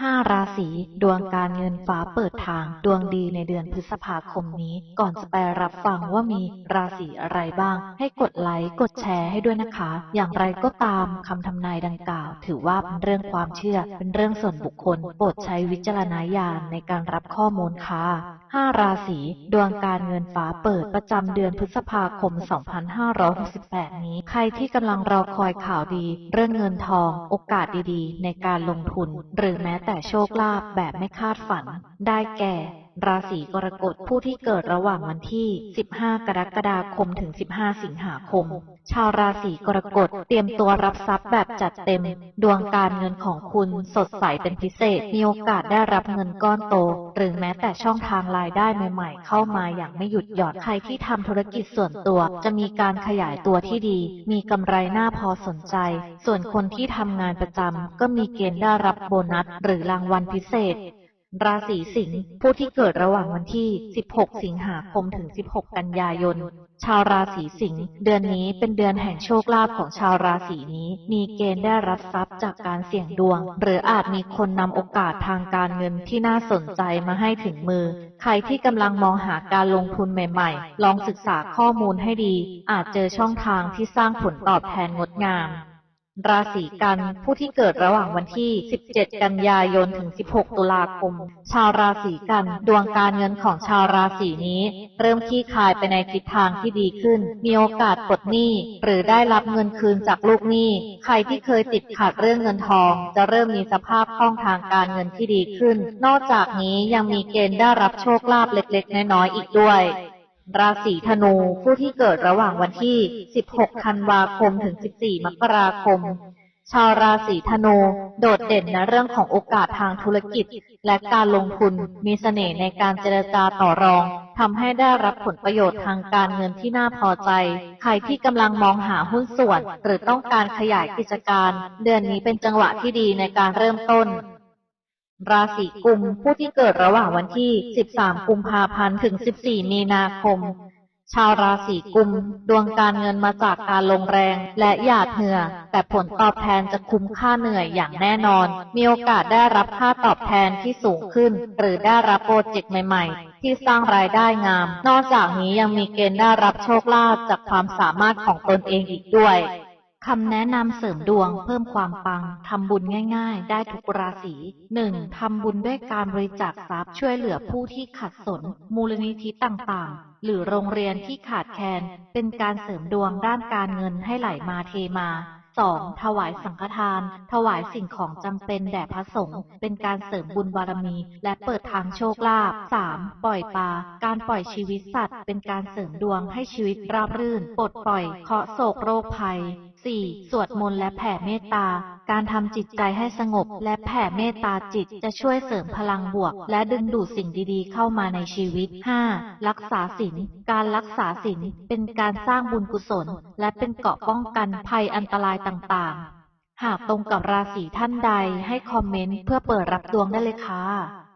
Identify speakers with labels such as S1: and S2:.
S1: ห้าราศีดวงการเงินฟ้าเปิดทางดวงดีในเดือนพฤษภาคมนี้ ก่อนจะไปรับฟังว่ามีราศีอะไรบ้าง ให้กดไลค์กดแชร์ให้ด้วยนะคะ อย่างไรก็ตามคำทำนายดังกล่าว ถือว่าเป็นเรื่องความเชื่อ เป็นเรื่องส่วนบุคคล โปรดใช้วิจารณญาณในการรับข้อมูลค่ะห้าราศีดวงการเงินฟ้าเปิดประจำเดือนพฤษภาคม 2568 นี้ ใครที่กำลังรอคอยข่าวดี เรื่องเงินทอง โอกาสดีๆ ในการลงทุน หรือแม้แต่แต่โชคลาภแบบไม่คาดฝัน ได้แก่ ราศีกรกฎผู้ที่เกิดระหว่างวันที่ 15 กรกฎาคมถึง 15 สิงหาคม ชาวราศีกรกฎเตรียมตัวรับทรัพย์แบบจัดเต็ม ดวงการเงินของคุณสดใสเป็นพิเศษ มีโอกาสได้รับเงินก้อนโต หรือแม้แต่ช่องทางรายได้ใหม่ๆ เข้ามาอย่างไม่หยุดหย่อน ใครที่ทำธุรกิจส่วนตัว จะมีการขยายตัวที่ดี มีกำไรหน้าพอสนใจ ส่วนคนที่ทำงานประจำก็มีเกณฑ์ได้รับโบนัส หรือรางวัลพิเศษ ราศีสิงห์ผู้ที่เกิดระหว่างวันที่ 16 สิงหาคมถึง 16 กันยายน ชาวราศีสิงห์เดือนนี้เป็นเดือนแห่งโชคลาภของชาวราศีนี้ มีเกณฑ์ได้รับทรัพย์จากการเสี่ยงดวง หรืออาจมีคนนำโอกาสทางการเงินที่น่าสนใจมาให้ถึงมือ ใครที่กำลังมองหาการลงทุนใหม่ๆ ลองศึกษาข้อมูลให้ดี อาจเจอช่องทางที่สร้างผลตอบแทนงดงาม ราศีกันผู้ที่เกิดระหว่างวันที่ 17 กันยายนถึง 16 ตุลาคม ชาวราศีกันดวงการเงินของชาวราศีนี้ เริ่มคลี่คลายไปในทิศทางที่ดีขึ้น มีโอกาสปลดหนี้ หรือได้รับเงินคืนจากลูกหนี้ ใครที่เคยติดขัดเรื่องเงินทอง จะเริ่มมีสภาพคล่องทางการเงินที่ดีขึ้น นอกจากนี้ยังมีเกณฑ์ได้รับโชคลาภเล็กๆ น้อยๆอีกด้วย ราศีธนูผู้ที่เกิดระหว่างวันที่ 16 ธันวาคม ถึง 14 มกราคม ชาวราศีธนูโดดเด่นในเรื่องของโอกาสทางธุรกิจ และการลงทุนมีเสน่ห์ในการเจรจาต่อรองทำให้ได้รับผลประโยชน์ทางการเงินที่น่าพอใจ ใครที่กำลังมองหาหุ้นส่วน หรือต้องการขยายกิจการ เดือนนี้เป็นจังหวะที่ดีในการเริ่มต้น ราศีกุมผู้ที่เกิดระหว่างวันที่ 13 กุมภาพันธ์ ถึง 14 มีนาคม ชาวราศีกุม ดวงการเงินมาจากการลงแรงและหยาดเหงื่อ แต่ผลตอบแทนจะคุ้มค่าเหนื่อยอย่างแน่นอน มีโอกาสได้รับค่าตอบแทนที่สูงขึ้น หรือได้รับโปรเจกต์ใหม่ ๆ ที่สร้างรายได้งาม นอกจากนี้ยังมีเกณฑ์ได้รับโชคลาภจากความสามารถของตนเองอีกด้วย คำแนะนำเสริมดวงเพิ่มความปัง ทำบุญง่าย ๆ ได้ทุกราศี 1. ทำบุญด้วยการบริจาคทรัพย์ช่วยเหลือผู้ที่ขัดสน มูลนิธิต่างๆ หรือโรงเรียนที่ขาดแคลน เป็นการเสริมดวงด้านการเงินให้ไหลมาเทมา 2. ถวายสังฆทาน ถวายสิ่งของจำเป็นแด่พระสงฆ์เป็นการเสริมบุญบารมี และเปิดทางโชคลาภ 3. ปล่อยปลา การปล่อยชีวิตสัตว์ เป็นการเสริมดวงให้ชีวิตราบรื่น ปลดปล่อยเคาะโศกโรคภัย 4. สวดมนต์และแผ่เมตตา การทำจิตใจให้สงบและแผ่เมตตาจิตจะช่วยเสริมพลังบวก และดึงดูดสิ่งดีๆ เข้ามาในชีวิต 5. รักษาศีล การรักษาศีลเป็นการสร้างบุญกุศล และเป็นเกราะป้องกันภัยอันตรายต่างๆ หากตรงกับราศีท่านใดให้คอมเมนต์เพื่อเปิดรับดวงได้เลยค่ะ